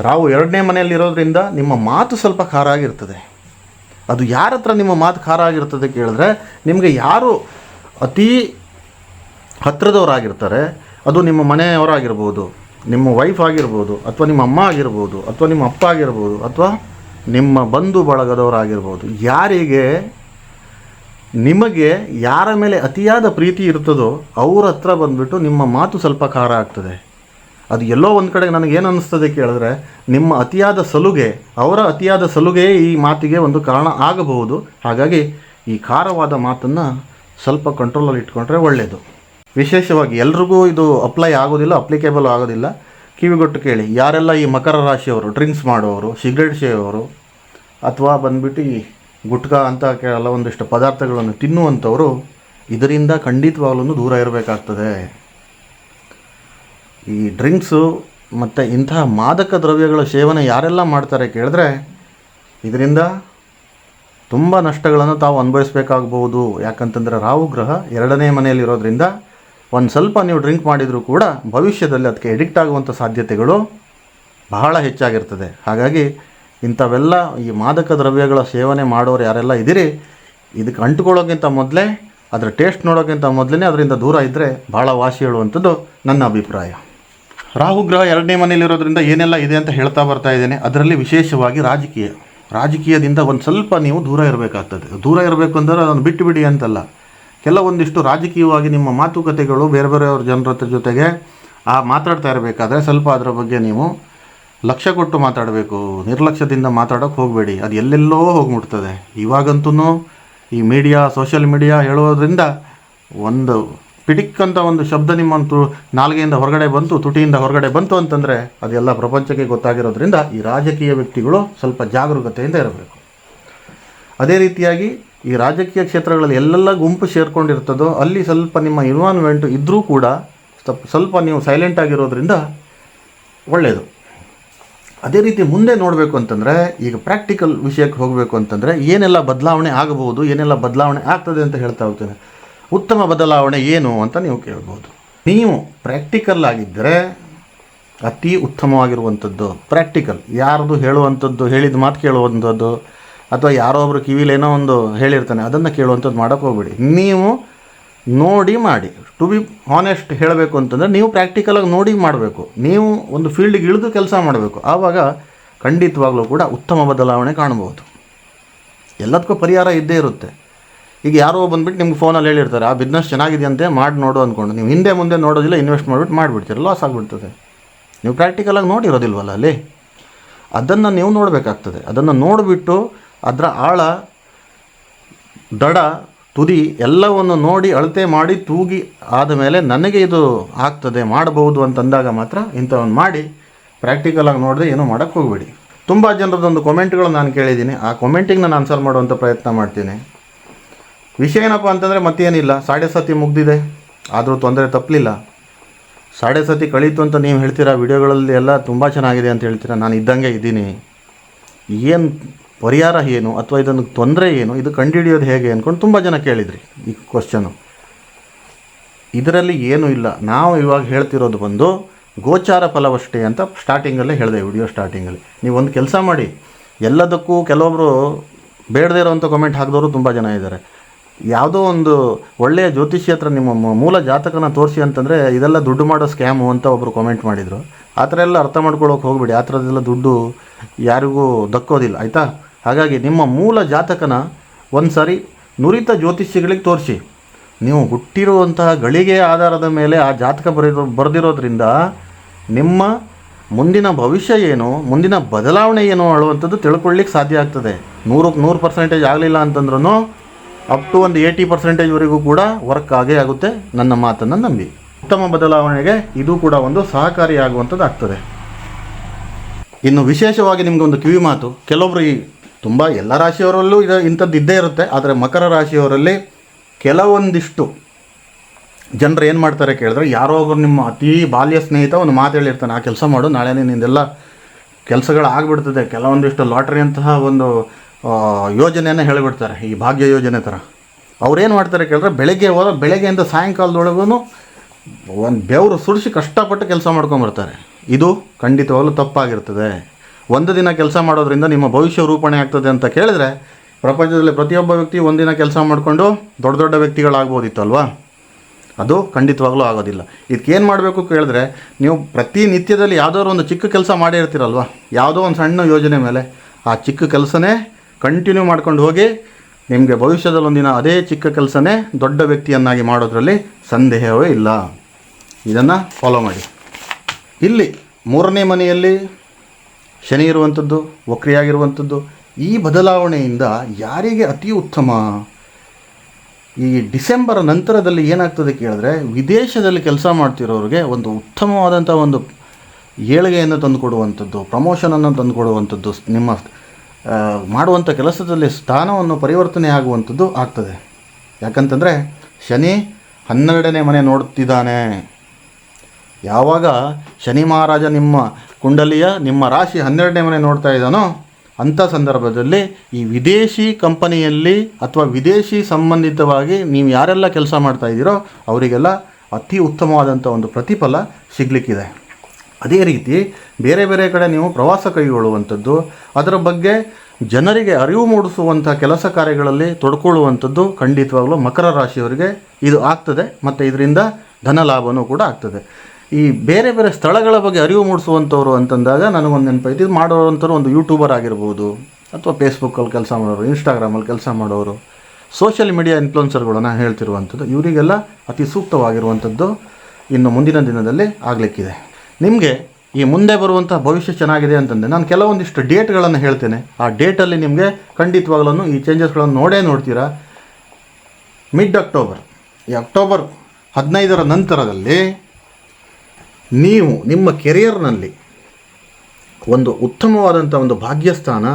ರಾವು ಎರಡನೇ ಮನೆಯಲ್ಲಿರೋದ್ರಿಂದ ನಿಮ್ಮ ಮಾತು ಸ್ವಲ್ಪ ಖಾರ ಆಗಿರ್ತದೆ. ಅದು ಯಾರ ಹತ್ರ ನಿಮ್ಮ ಮಾತು ಖಾರ ಆಗಿರ್ತದೆ ಕೇಳಿದ್ರೆ, ನಿಮಗೆ ಯಾರು ಅತೀ ಹತ್ತಿರದವರಾಗಿರ್ತಾರೆ ಅದು ನಿಮ್ಮ ಮನೆಯವರಾಗಿರ್ಬೋದು, ನಿಮ್ಮ ವೈಫ್ ಆಗಿರ್ಬೋದು, ಅಥವಾ ನಿಮ್ಮ ಅಮ್ಮ ಆಗಿರ್ಬೋದು, ಅಥವಾ ನಿಮ್ಮ ಅಪ್ಪ ಆಗಿರ್ಬೋದು, ಅಥವಾ ನಿಮ್ಮ ಬಂಧು ಬಳಗದವರಾಗಿರ್ಬೋದು, ಯಾರಿಗೆ ನಿಮಗೆ ಯಾರ ಮೇಲೆ ಅತಿಯಾದ ಪ್ರೀತಿ ಇರ್ತದೋ ಅವ್ರ ಹತ್ರ ಬಂದುಬಿಟ್ಟು ನಿಮ್ಮ ಮಾತು ಸ್ವಲ್ಪ ಖಾರ ಆಗ್ತದೆ. ಅದು ಎಲ್ಲೋ ಒಂದು ಕಡೆ ನನಗೇನು ಅನ್ನಿಸ್ತದೆ ಕೇಳಿದ್ರೆ, ನಿಮ್ಮ ಅತಿಯಾದ ಸಲುಗೆ, ಅವರ ಅತಿಯಾದ ಸಲುಗೆ ಈ ಮಾತಿಗೆ ಒಂದು ಕಾರಣ ಆಗಬಹುದು. ಹಾಗಾಗಿ ಈ ಖಾರವಾದ ಮಾತನ್ನು ಸ್ವಲ್ಪ ಕಂಟ್ರೋಲಲ್ಲಿ ಇಟ್ಕೊಂಡ್ರೆ ಒಳ್ಳೆಯದು ವಿಶೇಷವಾಗಿ ಎಲ್ರಿಗೂ ಇದು ಅಪ್ಲೈ ಆಗೋದಿಲ್ಲ ಅಪ್ಲಿಕೇಬಲ್ ಆಗೋದಿಲ್ಲ. ಕಿವಿಗೊಟ್ಟು ಕೇಳಿ, ಯಾರೆಲ್ಲ ಈ ಮಕರ ರಾಶಿಯವರು ಡ್ರಿಂಕ್ಸ್ ಮಾಡುವವರು ಸಿಗರೇಟ್ ಸೇವರು ಅಥವಾ ಬಂದ್ಬಿಟ್ಟು ಗುಟ್ಕಾ ಅಂತ ಕೆಲವೊಂದಿಷ್ಟು ಪದಾರ್ಥಗಳನ್ನು ತಿನ್ನುವಂಥವರು, ಇದರಿಂದ ಖಂಡಿತವಾಗ್ಲೂ ದೂರ ಇರಬೇಕಾಗ್ತದೆ. ಈ ಡ್ರಿಂಕ್ಸು ಮತ್ತು ಇಂತಹ ಮಾದಕ ದ್ರವ್ಯಗಳ ಸೇವನೆ ಯಾರೆಲ್ಲ ಮಾಡ್ತಾರೆ ಕೇಳಿದ್ರೆ ಇದರಿಂದ ತುಂಬ ನಷ್ಟಗಳನ್ನು ತಾವು ಅನುಭವಿಸಬೇಕಾಗಬಹುದು. ಯಾಕಂತಂದರೆ ರಾಹು ಗ್ರಹ ಎರಡನೇ ಮನೆಯಲ್ಲಿರೋದ್ರಿಂದ ಒಂದು ಸ್ವಲ್ಪ ನೀವು ಡ್ರಿಂಕ್ ಮಾಡಿದರೂ ಕೂಡ ಭವಿಷ್ಯದಲ್ಲಿ ಅದಕ್ಕೆ ಎಡಿಕ್ಟ್ ಆಗುವಂಥ ಸಾಧ್ಯತೆಗಳು ಬಹಳ ಹೆಚ್ಚಾಗಿರ್ತದೆ. ಹಾಗಾಗಿ ಇಂಥವೆಲ್ಲ ಈ ಮಾದಕ ದ್ರವ್ಯಗಳ ಸೇವನೆ ಮಾಡೋರು ಯಾರೆಲ್ಲ ಇದ್ದೀರಿ, ಇದಕ್ಕೆ ಅಂಟುಕೊಳ್ಳೋಕ್ಕಿಂತ ಮೊದಲೇ, ಅದರ ಟೇಸ್ಟ್ ನೋಡೋಕ್ಕಿಂತ ಮೊದಲೇ ಅದರಿಂದ ದೂರ ಇದ್ದರೆ ಭಾಳ ವಾಸಿ ಹೇಳುವಂಥದ್ದು ನನ್ನ ಅಭಿಪ್ರಾಯ. ರಾಹು ಗ್ರಹ ಎರಡನೇ ಮನೆಯಲ್ಲಿರೋದ್ರಿಂದ ಏನೆಲ್ಲ ಇದೆ ಅಂತ ಹೇಳ್ತಾ ಬರ್ತಾ ಇದ್ದೇನೆ. ಅದರಲ್ಲಿ ವಿಶೇಷವಾಗಿ ರಾಜಕೀಯ. ರಾಜಕೀಯದಿಂದ ಒಂದು ಸ್ವಲ್ಪ ನೀವು ದೂರ ಇರಬೇಕಾಗ್ತದೆ. ದೂರ ಇರಬೇಕು ಅಂದರೆ ಅದನ್ನು ಬಿಟ್ಟು ಬಿಡಿ ಅಂತಲ್ಲ. ಕೆಲವೊಂದಿಷ್ಟು ರಾಜಕೀಯವಾಗಿ ನಿಮ್ಮ ಮಾತುಕತೆಗಳು ಬೇರೆ ಬೇರೆಯವ್ರ ಜನರ ಜೊತೆಗೆ, ಆ, ಮಾತಾಡ್ತಾ ಇರಬೇಕಾದ್ರೆ ಸ್ವಲ್ಪ ಅದರ ಬಗ್ಗೆ ನೀವು ಲಕ್ಷ್ಯ ಕೊಟ್ಟು ಮಾತಾಡಬೇಕು. ನಿರ್ಲಕ್ಷ್ಯದಿಂದ ಮಾತಾಡೋಕ್ಕೆ ಹೋಗಬೇಡಿ. ಅದು ಎಲ್ಲೆಲ್ಲೋ ಹೋಗ್ಬಿಡ್ತದೆ. ಇವಾಗಂತೂ ಈ ಮೀಡಿಯಾ, ಸೋಷಿಯಲ್ ಮೀಡಿಯಾ ಹೇಳೋದ್ರಿಂದ ಒಂದು ಪಿಟಿಕ್ ಅಂತ ಒಂದು ಶಬ್ದ ನಿಮ್ಮಂತೂ ನಾಲ್ಗೆಯಿಂದ ಹೊರಗಡೆ ಬಂತು, ತುಟಿಯಿಂದ ಹೊರಗಡೆ ಬಂತು ಅಂತಂದರೆ ಅದೆಲ್ಲ ಪ್ರಪಂಚಕ್ಕೆ ಗೊತ್ತಾಗಿರೋದ್ರಿಂದ ಈ ರಾಜಕೀಯ ವ್ಯಕ್ತಿಗಳು ಸ್ವಲ್ಪ ಜಾಗರೂಕತೆಯಿಂದ ಇರಬೇಕು. ಅದೇ ರೀತಿಯಾಗಿ ಈ ರಾಜಕೀಯ ಕ್ಷೇತ್ರಗಳಲ್ಲಿ ಎಲ್ಲೆಲ್ಲ ಗುಂಪು ಸೇರ್ಕೊಂಡಿರ್ತದೋ, ಅಲ್ಲಿ ಸ್ವಲ್ಪ ನಿಮ್ಮ ಇನ್ವಾಲ್ವ್ಮೆಂಟ್ ಇದ್ದರೂ ಕೂಡ ಸ್ವಲ್ಪ ನೀವು ಸೈಲೆಂಟ್ ಆಗಿರೋದ್ರಿಂದ ಒಳ್ಳೆಯದು ಅದೇ ರೀತಿ ಮುಂದೆ ನೋಡಬೇಕು ಅಂತಂದರೆ, ಈಗ ಪ್ರಾಕ್ಟಿಕಲ್ ವಿಷಯಕ್ಕೆ ಹೋಗಬೇಕು ಅಂತಂದರೆ ಏನೆಲ್ಲ ಬದಲಾವಣೆ ಆಗಬಹುದು, ಏನೆಲ್ಲ ಬದಲಾವಣೆ ಆಗ್ತದೆ ಅಂತ ಹೇಳ್ತಾ ಹೋಗ್ತೇನೆ. ಉತ್ತಮ ಬದಲಾವಣೆ ಏನು ಅಂತ ನೀವು ಕೇಳ್ಬೋದು. ನೀವು ಪ್ರಾಕ್ಟಿಕಲ್ ಆಗಿದ್ದರೆ ಅತಿ ಉತ್ತಮವಾಗಿರುವಂಥದ್ದು ಪ್ರಾಕ್ಟಿಕಲ್ ಯಾರ್ದು ಹೇಳುವಂಥದ್ದು, ಹೇಳಿದ ಮಾತು ಕೇಳುವಂಥದ್ದು, ಅಥವಾ ಯಾರೋ ಒಬ್ಬರು ಏನೋ ಒಂದು ಹೇಳಿರ್ತಾನೆ, ಅದನ್ನು ಕೇಳುವಂಥದ್ದು ಮಾಡೋಕ್ಕೆ ಹೋಗ್ಬೇಡಿ. ನೀವು ನೋಡಿ ಮಾಡಿ. ಟು ಬಿ ಹಾನೆಸ್ಟ್ ಹೇಳಬೇಕು ಅಂತಂದರೆ ನೀವು ಪ್ರಾಕ್ಟಿಕಲಾಗಿ ನೋಡಿ ಮಾಡಬೇಕು. ನೀವು ಒಂದು ಫೀಲ್ಡಿಗೆ ಇಳಿದು ಕೆಲಸ ಮಾಡಬೇಕು. ಆವಾಗ ಖಂಡಿತವಾಗಲೂ ಕೂಡ ಉತ್ತಮ ಬದಲಾವಣೆ ಕಾಣಬಹುದು. ಎಲ್ಲದಕ್ಕೂ ಪರಿಹಾರ ಇದ್ದೇ ಇರುತ್ತೆ. ಈಗ ಯಾರೋ ಬಂದ್ಬಿಟ್ಟು ನಿಮ್ಗೆ ಫೋನಲ್ಲಿ ಹೇಳಿರ್ತಾರೆ, ಆ ಬಿಸ್ನೆಸ್ ಚೆನ್ನಾಗಿದೆಯಂತೆ, ಮಾಡಿ ನೋಡು ಅಂದ್ಕೊಂಡು ನೀವು ಹಿಂದೆ ಮುಂದೆ ನೋಡೋದಿಲ್ಲ ಇನ್ವೆಸ್ಟ್ ಮಾಡಿಬಿಟ್ಟು ಮಾಡಿಬಿಡ್ತೀರ ಲಾಸ್ ಆಗಿಬಿಡ್ತದೆ. ನೀವು ಪ್ರಾಕ್ಟಿಕಲಾಗಿ ನೋಡಿರೋದಿಲ್ವಲ್ಲ ಅಲ್ಲಿ? ಅದನ್ನು ನೀವು ನೋಡಬೇಕಾಗ್ತದೆ. ಅದನ್ನು ನೋಡಿಬಿಟ್ಟು ಅದರ ಆಳ, ದಡ, ತುದಿ ಎಲ್ಲವನ್ನು ನೋಡಿ, ಅಳತೆ ಮಾಡಿ, ತೂಗಿ ಆದಮೇಲೆ ನನಗೆ ಇದು ಆಗ್ತದೆ, ಮಾಡಬಹುದು ಅಂತಂದಾಗ ಮಾತ್ರ ಇಂಥವನ್ನು ಮಾಡಿ ಪ್ರಾಕ್ಟಿಕಲಾಗಿ ನೋಡದೆ ಏನೂ ಮಾಡೋಕ್ಕೆ ಹೋಗಬೇಡಿ. ತುಂಬ ಜನರದೊಂದು ಕಮೆಂಟ್ಗಳು ನಾನು ಕೇಳಿದ್ದೀನಿ. ಆ ಕಮೆಂಟಿಗೆ ನಾನು ಆನ್ಸರ್ ಮಾಡುವಂಥ ಪ್ರಯತ್ನ ಮಾಡ್ತೀನಿ. ವಿಷಯ ಏನಪ್ಪ ಅಂತಂದರೆ ಮತ್ತೇನಿಲ್ಲ. ಸಾಡೆ ಸತಿ ಮುಗ್ದಿದೆ. ಆದರೂ ತೊಂದರೆ ತಪ್ಪಲಿಲ್ಲ ಸಾಡೆ ಸತಿ ಕಳೀತು ಅಂತ ನೀವು ಹೇಳ್ತೀರಾ? ವಿಡಿಯೋಗಳಲ್ಲಿ ಎಲ್ಲ ತುಂಬ ಚೆನ್ನಾಗಿದೆ ಅಂತ ಹೇಳ್ತೀರಾ? ನಾನು ಇದ್ದಂಗೆ ಇದ್ದೀನಿ. ಏನು ಪರಿಹಾರ ಏನು? ಅಥವಾ ಇದನ್ನು ತೊಂದರೆ ಏನು? ಇದು ಕಂಡುಹಿಡಿಯೋದು ಹೇಗೆ ಅಂದ್ಕೊಂಡು ತುಂಬ ಜನ ಕೇಳಿದ್ರಿ ಈ ಕ್ವಶನು ಇದರಲ್ಲಿ ಏನೂ ಇಲ್ಲ. ನಾವು ಇವಾಗ ಹೇಳ್ತಿರೋದು ಬಂದು ಗೋಚಾರ ಫಲವಷ್ಟೇ ಅಂತ ಸ್ಟಾರ್ಟಿಂಗಲ್ಲೇ ಹೇಳಿದೆ, ವಿಡಿಯೋ ಸ್ಟಾರ್ಟಿಂಗಲ್ಲಿ ನೀವು ಒಂದು ಕೆಲಸ ಮಾಡಿ. ಎಲ್ಲದಕ್ಕೂ ಕೆಲವೊಬ್ಬರು ಬೇಡದೇ ಇರೋವಂಥ ಕಮೆಂಟ್ ಹಾಕಿದವರು ತುಂಬ ಜನ ಇದ್ದಾರೆ. ಯಾವುದೋ ಒಂದು ಒಳ್ಳೆಯ ಜ್ಯೋತಿಷ್ಯ ಹತ್ರ ನಿಮ್ಮ ಮೂಲ ಜಾತಕನ ತೋರಿಸಿ ಅಂತಂದರೆ ಇದೆಲ್ಲ ದುಡ್ಡು ಮಾಡೋ ಸ್ಕ್ಯಾಮು ಅಂತ ಒಬ್ಬರು ಕಾಮೆಂಟ್ ಮಾಡಿದರು. ಆ ಥರ ಎಲ್ಲ ಅರ್ಥ ಮಾಡ್ಕೊಳ್ಳೋಕೆ ಹೋಗ್ಬೇಡಿ. ಆ ಥರದ್ದೆಲ್ಲ ದುಡ್ಡು ಯಾರಿಗೂ ದಕ್ಕೋದಿಲ್ಲ, ಆಯಿತಾ? ಹಾಗಾಗಿ ನಿಮ್ಮ ಮೂಲ ಜಾತಕನ ಒಂದು ಸಾರಿ ನುರಿತ ಜ್ಯೋತಿಷ್ಯಗಳಿಗೆ ತೋರಿಸಿ. ನೀವು ಹುಟ್ಟಿರುವಂತಹ ಗಳಿಗೆ ಆಧಾರದ ಮೇಲೆ ಆ ಜಾತಕ ಬರೆದು, ಬರೆದಿರೋದ್ರಿಂದ ನಿಮ್ಮ ಮುಂದಿನ ಭವಿಷ್ಯ ಏನು, ಮುಂದಿನ ಬದಲಾವಣೆ ಏನು ಅಳುವಂಥದ್ದು ತಿಳ್ಕೊಳ್ಳಿಕ್ಕೆ ಸಾಧ್ಯ ಆಗ್ತದೆ. ನೂರಕ್ಕೆ ನೂರು ಪರ್ಸೆಂಟೇಜ್ ಆಗಲಿಲ್ಲ ಅಂತಂದ್ರೂ ಅಪ್ ಟು ಒಂದು ಏಯ್ಟಿ ಪರ್ಸೆಂಟೇಜ್ವರೆಗೂ ಕೂಡ ವರ್ಕ್ ಆಗೇ ಆಗುತ್ತೆ ನನ್ನ ಮಾತನ್ನು ನಂಬಿ. ಉತ್ತಮ ಬದಲಾವಣೆಗೆ ಇದು ಕೂಡ ಒಂದು ಸಹಕಾರಿಯಾಗುವಂಥದ್ದು ಆಗ್ತದೆ ಇನ್ನು ವಿಶೇಷವಾಗಿ ನಿಮಗೊಂದು ಕಿವಿ ಮಾತು ಕೆಲವೊಬ್ಬರು ಈ ತುಂಬ ಎಲ್ಲ ರಾಶಿಯವರಲ್ಲೂ ಇದು ಇಂಥದ್ದು ಇದ್ದೇ ಇರುತ್ತೆ, ಆದರೆ ಮಕರ ರಾಶಿಯವರಲ್ಲಿ ಕೆಲವೊಂದಿಷ್ಟು ಜನರು ಏನು ಮಾಡ್ತಾರೆ ಕೇಳಿದ್ರೆ, ಯಾರೋ ಒಬ್ಬರು ನಿಮ್ಮ ಅತಿ ಬಾಲ್ಯ ಸ್ನೇಹಿತ ಒಂದು ಮಾತು ಹೇಳಿರ್ತಾನೆ, ಆ ಕೆಲಸ ಮಾಡು ನಾಳೆ ನಿನ್ನೆಲ್ಲ ಕೆಲಸಗಳು ಆಗಿಬಿಡ್ತದೆ ಕೆಲವೊಂದಿಷ್ಟು ಲಾಟ್ರಿ ಅಂತಹ ಒಂದು ಯೋಜನೆಯನ್ನು ಹೇಳಿಬಿಡ್ತಾರೆ, ಈ ಭಾಗ್ಯ ಯೋಜನೆ ಥರ ಅವ್ರೇನು ಮಾಡ್ತಾರೆ ಕೇಳಿದ್ರೆ, ಬೆಳಗ್ಗೆ ಹೋದ ಬೆಳಗ್ಗೆಯಿಂದ ಸಾಯಂಕಾಲದೊಳಗೂ ಒಂದು ಬೆವರು ಸುಡಿಸಿ ಕಷ್ಟಪಟ್ಟು ಕೆಲಸ ಮಾಡ್ಕೊಂಬರ್ತಾರೆ. ಇದು ಖಂಡಿತವಾಗಲೂ ತಪ್ಪಾಗಿರ್ತದೆ. ಒಂದು ದಿನ ಕೆಲಸ ಮಾಡೋದ್ರಿಂದ ನಿಮ್ಮ ಭವಿಷ್ಯ ರೂಪಣೆ ಆಗ್ತದೆ ಅಂತ ಕೇಳಿದ್ರೆ, ಪ್ರಪಂಚದಲ್ಲಿ ಪ್ರತಿಯೊಬ್ಬ ವ್ಯಕ್ತಿ ಒಂದಿನ ಕೆಲಸ ಮಾಡಿಕೊಂಡು ದೊಡ್ಡ ದೊಡ್ಡ ವ್ಯಕ್ತಿಗಳಾಗ್ಬೋದಿತ್ತು ಅಲ್ವಾ ಅದು ಖಂಡಿತವಾಗ್ಲೂ ಆಗೋದಿಲ್ಲ. ಇದಕ್ಕೇನು ಮಾಡಬೇಕು ಕೇಳಿದ್ರೆ, ನೀವು ಪ್ರತಿನಿತ್ಯದಲ್ಲಿ ಯಾವುದಾದ್ರು ಒಂದು ಚಿಕ್ಕ ಕೆಲಸ ಮಾಡಿರ್ತೀರಲ್ವ ಯಾವುದೋ ಒಂದು ಸಣ್ಣ ಯೋಜನೆ ಮೇಲೆ ಆ ಚಿಕ್ಕ ಕೆಲಸನೇ ಕಂಟಿನ್ಯೂ ಮಾಡ್ಕೊಂಡು ಹೋಗಿ ನಿಮಗೆ ಭವಿಷ್ಯದಲ್ಲಿ ಒಂದಿನ ಅದೇ ಚಿಕ್ಕ ಕೆಲಸನೇ ದೊಡ್ಡ ವ್ಯಕ್ತಿಯನ್ನಾಗಿ ಮಾಡೋದರಲ್ಲಿ ಸಂದೇಹವೇ ಇಲ್ಲ. ಇದನ್ನು ಫಾಲೋ ಮಾಡಿ. ಇಲ್ಲಿ ಮೂರನೇ ಮನೆಯಲ್ಲಿ ಶನಿ ಇರುವಂಥದ್ದು ವಕ್ರಿಯಾಗಿರುವಂಥದ್ದು ಈ ಬದಲಾವಣೆಯಿಂದ ಯಾರಿಗೆ ಅತಿ ಉತ್ತಮ? ಈ ಡಿಸೆಂಬರ್ ನಂತರದಲ್ಲಿ ಏನಾಗ್ತದೆ ಕೇಳಿದ್ರೆ ವಿದೇಶದಲ್ಲಿ ಕೆಲಸ ಮಾಡ್ತಿರೋರಿಗೆ ಒಂದು ಉತ್ತಮವಾದಂಥ ಒಂದು ಏಳಿಗೆಯನ್ನು ತಂದುಕೊಡುವಂಥದ್ದು ಪ್ರಮೋಷನನ್ನು ತಂದುಕೊಡುವಂಥದ್ದು ನಿಮ್ಮ ಮಾಡುವಂಥ ಕೆಲಸದಲ್ಲಿ ಸ್ಥಾನವನ್ನು ಪರಿವರ್ತನೆ ಆಗುವಂಥದ್ದು ಆಗ್ತದೆ. ಯಾಕಂತಂದರೆ ಶನಿ ಹನ್ನೆರಡನೇ ಮನೆ ನೋಡ್ತಿದ್ದಾನೆ ಯಾವಾಗ ಶನಿ ಮಹಾರಾಜ ನಿಮ್ಮ ಕುಂಡಲಿಯ, ನಿಮ್ಮ ರಾಶಿ ಹನ್ನೆರಡನೇ ಮನೆ ನೋಡ್ತಾ ಇದ್ದಾನೋ ಅಂಥ ಸಂದರ್ಭದಲ್ಲಿ ಈ ವಿದೇಶಿ ಕಂಪನಿಯಲ್ಲಿ ಅಥವಾ ವಿದೇಶಿ ಸಂಬಂಧಿತವಾಗಿ ನೀವು ಯಾರೆಲ್ಲ ಕೆಲಸ ಮಾಡ್ತಾ ಇದ್ದೀರೋ ಅವರಿಗೆಲ್ಲ ಅತಿ ಉತ್ತಮವಾದಂಥ ಒಂದು ಪ್ರತಿಫಲ ಸಿಗಲಿಕ್ಕಿದೆ. ಅದೇ ರೀತಿ ಬೇರೆ ಬೇರೆ ಕಡೆ ನೀವು ಪ್ರವಾಸ ಕೈಗೊಳ್ಳುವಂಥದ್ದು, ಅದರ ಬಗ್ಗೆ ಜನರಿಗೆ ಅರಿವು ಮೂಡಿಸುವಂಥ ಕೆಲಸ ಕಾರ್ಯಗಳಲ್ಲಿ ತೊಡ್ಕೊಳ್ಳುವಂಥದ್ದು ಖಂಡಿತವಾಗಲೂ ಮಕರ ರಾಶಿಯವರಿಗೆ ಇದು ಆಗ್ತದೆ, ಮತ್ತು ಇದರಿಂದ ಧನ ಲಾಭವೂ ಕೂಡ ಆಗ್ತದೆ. ಈ ಬೇರೆ ಬೇರೆ ಸ್ಥಳಗಳ ಬಗ್ಗೆ ಅರಿವು ಮೂಡಿಸುವಂಥವ್ರು ಅಂತಂದಾಗ ನನಗೊಂದು ನೆನಪೈತಿ, ಇದು ಮಾಡೋವಂಥವ್ರು ಒಂದು ಯೂಟ್ಯೂಬರ್ ಆಗಿರ್ಬೋದು, ಅಥವಾ ಫೇಸ್ಬುಕ್ಕಲ್ಲಿ ಕೆಲಸ ಮಾಡೋರು, ಇನ್ಸ್ಟಾಗ್ರಾಮಲ್ಲಿ ಕೆಲಸ ಮಾಡೋರು, ಸೋಷಿಯಲ್ ಮೀಡಿಯಾ ಇನ್ಫ್ಲುಯೆನ್ಸರ್ಗಳನ್ನ ಹೇಳ್ತಿರುವಂಥದ್ದು, ಇವರಿಗೆಲ್ಲ ಅತಿ ಸೂಕ್ತವಾಗಿರುವಂಥದ್ದು ಇನ್ನು ಮುಂದಿನ ದಿನದಲ್ಲಿ ಆಗಲಿಕ್ಕಿದೆ. ನಿಮಗೆ ಈ ಮುಂದೆ ಬರುವಂಥ ಭವಿಷ್ಯ ಚೆನ್ನಾಗಿದೆ ಅಂತಂದರೆ ನಾನು ಕೆಲವೊಂದಿಷ್ಟು ಡೇಟ್ಗಳನ್ನು ಹೇಳ್ತೇನೆ. ಆ ಡೇಟಲ್ಲಿ ನಿಮಗೆ ಖಂಡಿತವಾಗ್ಲೂ ಈ ಚೇಂಜಸ್ಗಳನ್ನು ನೋಡೇ ನೋಡ್ತೀರಾ? ಮಿಡ್ ಅಕ್ಟೋಬರ್ ಈ ಅಕ್ಟೋಬರ್ ಹದಿನೈದರ ನಂತರದಲ್ಲಿ ನೀವು ನಿಮ್ಮ ಕೆರಿಯರ್ನಲ್ಲಿ ಒಂದು ಉತ್ತಮವಾದಂಥ ಒಂದು ಭಾಗ್ಯಸ್ಥಾನ,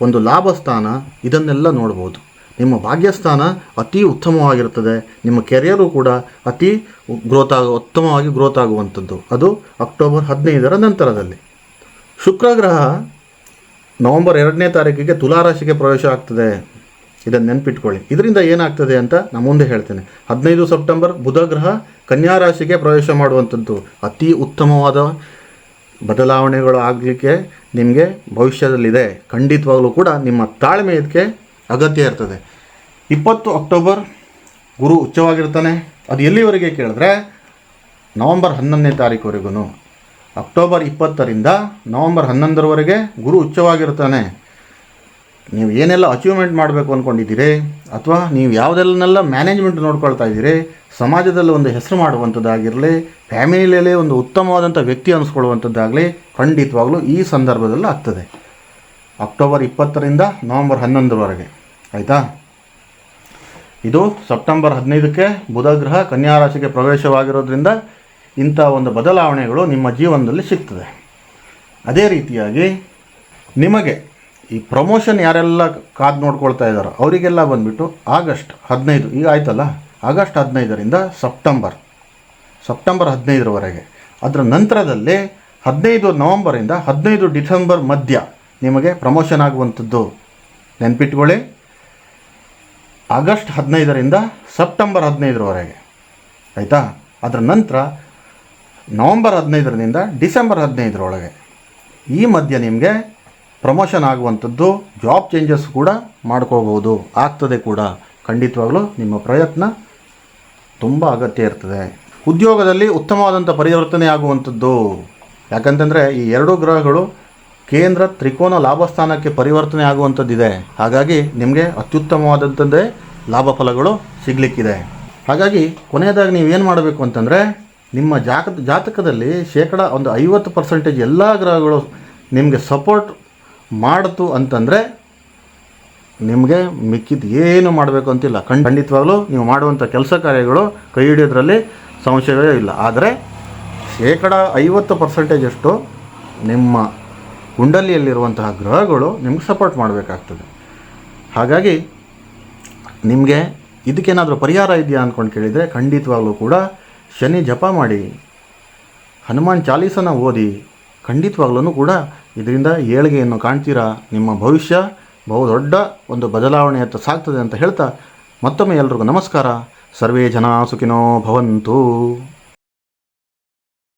ಒಂದು ಲಾಭಸ್ಥಾನ ಇದನ್ನೆಲ್ಲ ನೋಡ್ಬೋದು. ನಿಮ್ಮ ಭಾಗ್ಯಸ್ಥಾನ ಅತಿ ಉತ್ತಮವಾಗಿರುತ್ತದೆ. ನಿಮ್ಮ ಕೆರಿಯರು ಕೂಡ ಅತಿ ಗ್ರೋತ್ ಆಗ, ಉತ್ತಮವಾಗಿ ಗ್ರೋತ್ ಆಗುವಂಥದ್ದು. ಅದು ಅಕ್ಟೋಬರ್ ಹದಿನೈದರ ನಂತರದಲ್ಲಿ. ಶುಕ್ರ ಗ್ರಹ ನವೆಂಬರ್ ಎರಡನೇ ತಾರೀಕಿಗೆ ತುಲಾರಾಶಿಗೆ ಪ್ರವೇಶ ಆಗ್ತದೆ. ಇದನ್ನು ನೆನಪಿಟ್ಕೊಳ್ಳಿ. ಇದರಿಂದ ಏನಾಗ್ತದೆ ಅಂತ ನಾನು ಮುಂದೆ ಹೇಳ್ತೇನೆ. ಹದಿನೈದು ಸೆಪ್ಟೆಂಬರ್ ಬುಧ ಗ್ರಹ ಕನ್ಯಾ ಪ್ರವೇಶ ಮಾಡುವಂಥದ್ದು. ಅತಿ ಉತ್ತಮವಾದ ಬದಲಾವಣೆಗಳು ಆಗಲಿಕ್ಕೆ ನಿಮಗೆ ಭವಿಷ್ಯದಲ್ಲಿದೆ. ಖಂಡಿತವಾಗಲೂ ಕೂಡ ನಿಮ್ಮ ತಾಳ್ಮೆ ಇದಕ್ಕೆ ಅಗತ್ಯ ಇರ್ತದೆ. ಇಪ್ಪತ್ತು ಅಕ್ಟೋಬರ್ ಗುರು ಉಚ್ಚವಾಗಿರ್ತಾನೆ. ಅದು ಎಲ್ಲಿವರೆಗೆ ಕೇಳಿದ್ರೆ ನವಂಬರ್ ಹನ್ನೊಂದನೇ ತಾರೀಕುವರೆಗೂ ಅಕ್ಟೋಬರ್ ಇಪ್ಪತ್ತರಿಂದ ನವಂಬರ್ ಹನ್ನೊಂದರವರೆಗೆ ಗುರು ಉಚ್ಚವಾಗಿರ್ತಾನೆ. ನೀವು ಏನೆಲ್ಲ ಅಚೀವ್ಮೆಂಟ್ ಮಾಡಬೇಕು ಅಂದ್ಕೊಂಡಿದ್ದೀರಿ ಅಥವಾ ನೀವು ಯಾವುದೆಲ್ಲನೆಲ್ಲ ಮ್ಯಾನೇಜ್ಮೆಂಟ್ ನೋಡ್ಕೊಳ್ತಾ ಇದ್ದೀರಿ, ಸಮಾಜದಲ್ಲಿ ಒಂದು ಹೆಸರು ಮಾಡುವಂಥದ್ದಾಗಿರಲಿ ಫ್ಯಾಮಿಲಿಯಲ್ಲೇ ಒಂದು ಉತ್ತಮವಾದಂಥ ವ್ಯಕ್ತಿ ಅನಿಸ್ಕೊಳ್ಳುವಂಥದ್ದಾಗಲಿ ಖಂಡಿತವಾಗಲೂ ಈ ಸಂದರ್ಭದಲ್ಲಿ ಆಗ್ತದೆ. ಅಕ್ಟೋಬರ್ ಇಪ್ಪತ್ತರಿಂದ ನವಂಬರ್ ಹನ್ನೊಂದರವರೆಗೆ. ಆಯಿತಾ? ಇದು ಸೆಪ್ಟೆಂಬರ್ ಹದಿನೈದಕ್ಕೆ ಬುಧ ಗ್ರಹ ಕನ್ಯಾ ರಾಶಿಗೆ ಪ್ರವೇಶವಾಗಿರೋದ್ರಿಂದ ಇಂಥ ಒಂದು ಬದಲಾವಣೆಗಳು ನಿಮ್ಮ ಜೀವನದಲ್ಲಿ ಸಿಗ್ತದೆ. ಅದೇ ರೀತಿಯಾಗಿ ನಿಮಗೆ ಈ ಪ್ರಮೋಷನ್ ಯಾರೆಲ್ಲ ಕಾದು ನೋಡ್ಕೊಳ್ತಾ ಇದ್ದಾರೋ ಅವರಿಗೆಲ್ಲ ಬಂದುಬಿಟ್ಟು ಆಗಸ್ಟ್ ಹದಿನೈದು, ಈಗ ಆಯ್ತಲ್ಲ? ಆಗಸ್ಟ್ ಹದಿನೈದರಿಂದ ಸೆಪ್ಟೆಂಬರ್ ಸೆಪ್ಟೆಂಬರ್ ಹದಿನೈದರವರೆಗೆ. ಅದರ ನಂತರದಲ್ಲಿ ಹದಿನೈದು ನವಂಬರಿಂದ ಹದಿನೈದು ಡಿಸೆಂಬರ್ ಮಧ್ಯ ನಿಮಗೆ ಪ್ರಮೋಷನ್ ಆಗುವಂಥದ್ದು ನೆನ್ಪಿಟ್ಕೊಳ್ಳಿ. ಆಗಸ್ಟ್ ಹದಿನೈದರಿಂದ ಸೆಪ್ಟೆಂಬರ್ ಹದಿನೈದರವರೆಗೆ, ಆಯಿತಾ? ಅದರ ನಂತರ ನವಂಬರ್ ಹದಿನೈದರಿಂದ ಡಿಸೆಂಬರ್ ಹದಿನೈದರೊಳಗೆ ಈ ಮಧ್ಯೆ ನಿಮಗೆ ಪ್ರಮೋಷನ್ ಆಗುವಂಥದ್ದು ಜಾಬ್ ಚೇಂಜಸ್ ಕೂಡ ಮಾಡ್ಕೋಬೋದು ಆಗ್ತದೆ ಕೂಡ. ಖಂಡಿತವಾಗಲೂ ನಿಮ್ಮ ಪ್ರಯತ್ನ ತುಂಬ ಅಗತ್ಯ ಇರ್ತದೆ. ಉದ್ಯೋಗದಲ್ಲಿ ಉತ್ತಮವಾದಂಥ ಪರಿವರ್ತನೆ ಆಗುವಂಥದ್ದು. ಯಾಕಂತಂದರೆ ಈ ಎರಡೂ ಗ್ರಹಗಳು ಕೇಂದ್ರ ತ್ರಿಕೋನ ಲಾಭಸ್ಥಾನಕ್ಕೆ ಪರಿವರ್ತನೆ ಆಗುವಂಥದ್ದಿದೆ. ಹಾಗಾಗಿ ನಿಮಗೆ ಅತ್ಯುತ್ತಮವಾದಂಥದ್ದೇ ಲಾಭ ಫಲಗಳು ಸಿಗಲಿಕ್ಕಿದೆ. ಹಾಗಾಗಿ ಕೊನೆಯದಾಗಿ ನೀವೇನು ಮಾಡಬೇಕು ಅಂತಂದರೆ, ನಿಮ್ಮ ಜಾತ ಜಾತಕದಲ್ಲಿ ಶೇಕಡ ಒಂದು ಐವತ್ತು ಪರ್ಸೆಂಟೇಜ್ ಎಲ್ಲ ಗ್ರಹಗಳು ನಿಮಗೆ ಸಪೋರ್ಟ್ ಮಾಡಿತು ಅಂತಂದರೆ, ನಿಮಗೆ ಮಿಕ್ಕಿದ್ದು ಏನು ಮಾಡಬೇಕು ಅಂತಿಲ್ಲ. ಖಂಡಿತವಾಗ್ಲೂ ನೀವು ಮಾಡುವಂಥ ಕೆಲಸ ಕಾರ್ಯಗಳು ಕೈ ಹಿಡಿಯೋದ್ರಲ್ಲಿ ಸಂಶಯವೇ ಇಲ್ಲ. ಆದರೆ ಶೇಕಡ ಐವತ್ತು ಪರ್ಸೆಂಟೇಜಷ್ಟು ನಿಮ್ಮ ಕುಂಡಲಿಯಲ್ಲಿರುವಂತಹ ಗ್ರಹಗಳು ನಿಮ್ಗೆ ಸಪೋರ್ಟ್ ಮಾಡಬೇಕಾಗ್ತದೆ. ಹಾಗಾಗಿ ನಿಮಗೆ ಇದಕ್ಕೇನಾದರೂ ಪರಿಹಾರ ಇದೆಯಾ ಅಂದ್ಕೊಂಡು ಕೇಳಿದರೆ ಖಂಡಿತವಾಗಲೂ ಕೂಡ ಶನಿ ಜಪ ಮಾಡಿ, ಹನುಮಾನ್ ಚಾಲೀಸನ ಓದಿ ಖಂಡಿತವಾಗ್ಲೂ ಕೂಡ ಇದರಿಂದ ಏಳಿಗೆಯನ್ನು ಕಾಣ್ತೀರಾ? ನಿಮ್ಮ ಭವಿಷ್ಯ ಬಹು ದೊಡ್ಡ ಒಂದು ಬದಲಾವಣೆಯತ್ತ ಸಾಗ್ತದೆ ಅಂತ ಹೇಳ್ತಾ ಮತ್ತೊಮ್ಮೆ ಎಲ್ರಿಗೂ ನಮಸ್ಕಾರ. ಸರ್ವೇ ಜನ ಸುಖಿನೋ ಭವಂತು.